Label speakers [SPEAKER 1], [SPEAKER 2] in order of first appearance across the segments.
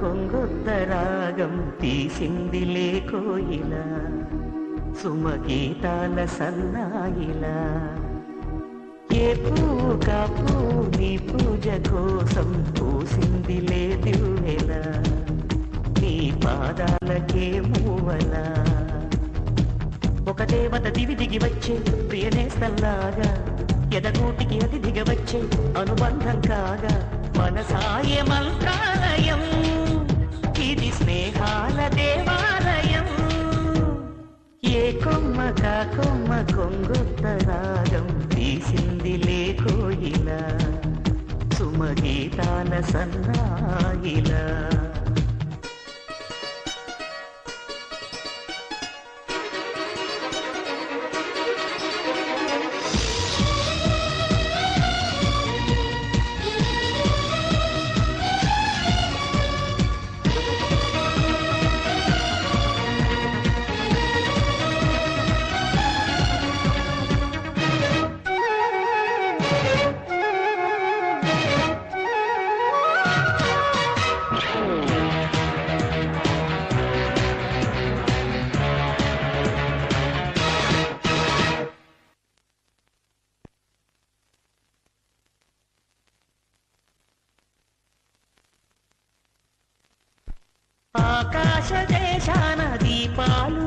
[SPEAKER 1] కొంగొద్ద రాగం తీసింది లేకోయిల సుమగీతాల సన్నాయిల. ఏ పువ్వు కాపు నీ పూజ కోసం పూసింది లేదివెల నీ పాదాలకే మూవల. ఒక దేవత దివి దిగి వచ్చే ప్రియనేస్తల్లాగా ఎదగూటికి అతి దిగవచ్చే అనుబంధం కాగా మనసాయ మంత్రాలయం. స్నేహాల దేవాలయం. ఏ కొమ్మ కా కొమ్మ కొంగొత్త రాగం తీసింది లేకోయిలా సుమగీతాల సన్నాయిలా ఆకాశ దేశాన దీపాలు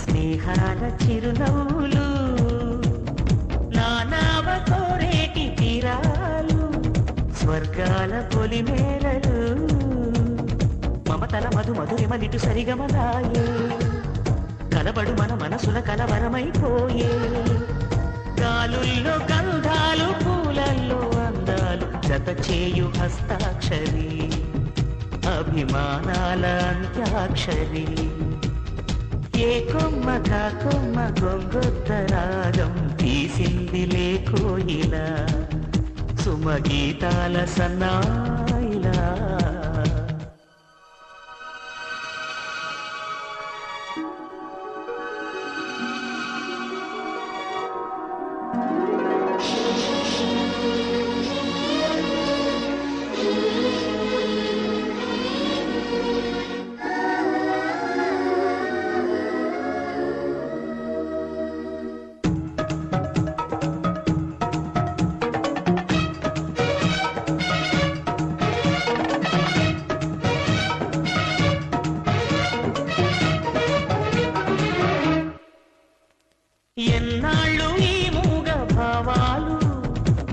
[SPEAKER 1] స్నేహాల చిరునవ్వులు స్వర్గాల పొలిమేరలు. మమతల మధు మధురిమలిటు సరిగమలాయే కలబడు మన మనసుల కలవరమైపోయే. గాలుల్లో గంధాలు పూలల్లో అందాలు జత చేయు హస్తాక్షరి. అభిమానాల అంత్యాక్షరి. ఏ కొమ్మ కా కొమ్మ గొంగొత్త రాగం తీసింది లేకోయిలా సుమగీతాల సన్నా ఎన్నాళ్ళు ఈ మూగ భావాలు?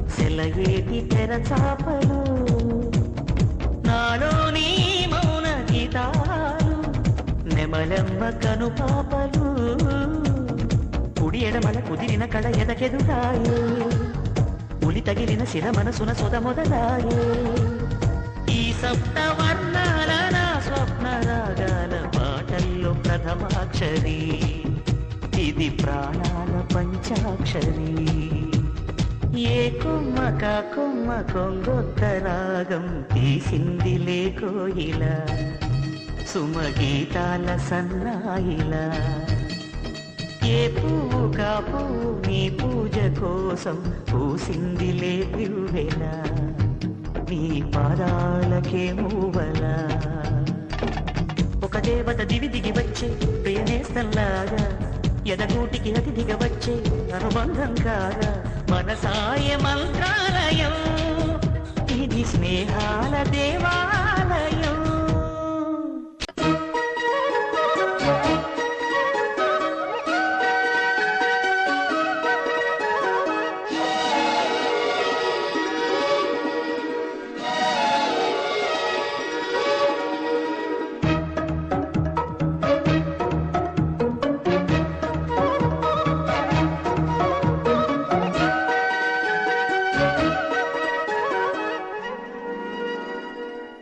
[SPEAKER 1] సెలయేటి తెరచాపలు నాలోని మౌన గీతాలు. నెమలమ్మ కనుపాపలు కుడి ఎడమల కుదిరిన కళ ఎదకెదురాయే ఉలి తగిలిన శిర మనసున సొద మొదలాయే. ఈ సప్త వర్ణాల నా స్వప్న రాగాల పాటల్లో ప్రథమాక్షరీ. శరీ ఏ కొమ్మ కా కొమ్మ కొంగొత్త రాగం తీసింది లేకోయిలా సుమగీతాల సన్నాయిలా. ఏ పువ్వు కా పువ్వు నీ పూజ కోసం పూసింది లేపివ్వెలా నీ పాదాలకే మూవలా. ఒక దేవత దివి దిగి వచ్చే ప్రియనేస్తల్లాగా. ఎదగూటికి అతిథిగా వచ్చే అనుబంధం కాగా మనసాయ మంత్రాలయం. ఇది స్నేహాల దేవా.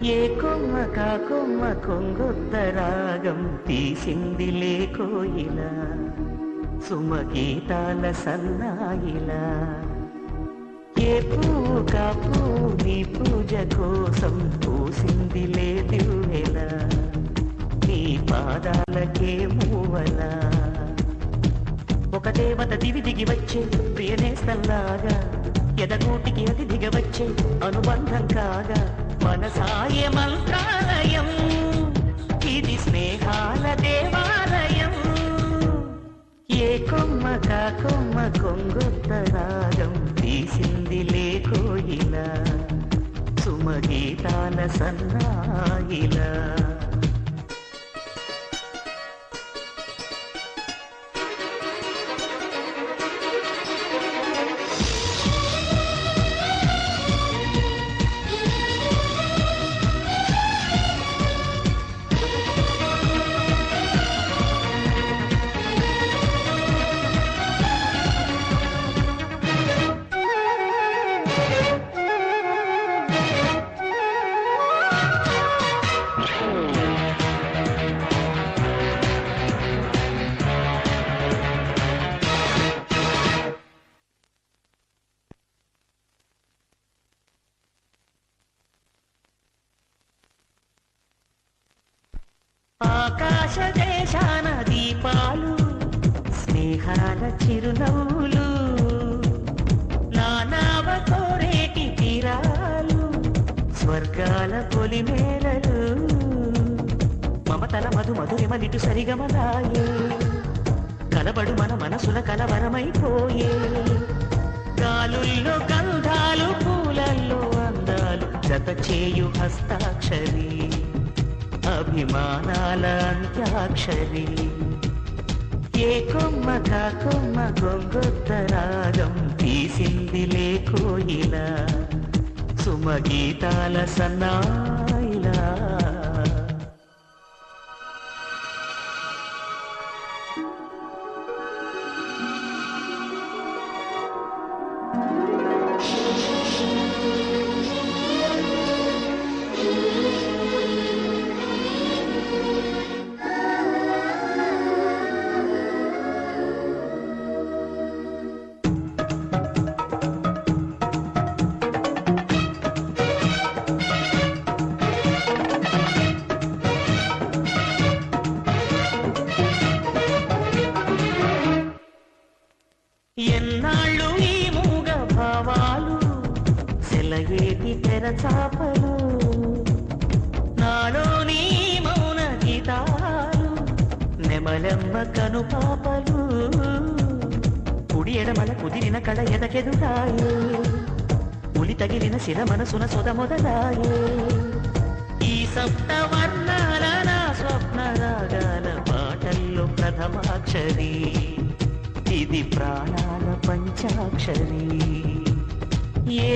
[SPEAKER 1] ఏ కొమ్మ కా కొమ్మ కొంగొత్త రాగం తీసింది లేకోయిలా సుమగీతాల సన్నాయిలా. ఏ పువ్వు కా పువ్వు నీ పూజ కోసం పూసింది లేదివెలా నీ పాదాలకే మూవల. ఒక దేవత దివి దిగి వచ్చే ప్రియనేస్తల్లాగా ఎదగూటికి అది దిగవచ్చే అనుబంధం కాగా మనసాయ మంత్రాలయం. ఇది స్నేహాల దేవాలయం. ఏ కొమ్మ కా కొమ్మ కొంగొత్త రాగం తీసింది లేకోయిలా సుమగీతాల సన్నాయిలా. ఆకాశ దేశాన దీపాలు స్నేహాల చిరునవ్వులు నానావ కోరేటి తీరాలు స్వర్గాల పొలిమేలలు మమతల మధు మధురిమలిటు సరిగమలాయే కలబడు మన మనసుల కలవరమైపోయే. గాలుల్లో గంధాలు పూలల్లో అందాలు జత చేయు హస్తాక్షరీ. అభిమానాల అంత్యాక్షరి ఏ కొమ్మ కా కొమ్మ గొంగొత్త రాగం తీసింది లేకోయిలా సుమగీతాల సన్నాయిలా. సెలయేటి తెరచాపలు నాలోని మౌన గీతాలు నెమలెమ్మ కను పాపలు కుడి ఎడమల కుదిరిన కళ ఎదకెదుటాయే ఉలి తగిలిన శిల మనసున సొద మొదలాయే. ఈ సప్త వర్ణాల నా స్వప్న రాగాల పాటల్లో ప్రథమాక్షరి ఇది ప్రాణాల పంచాక్షరి. ఏ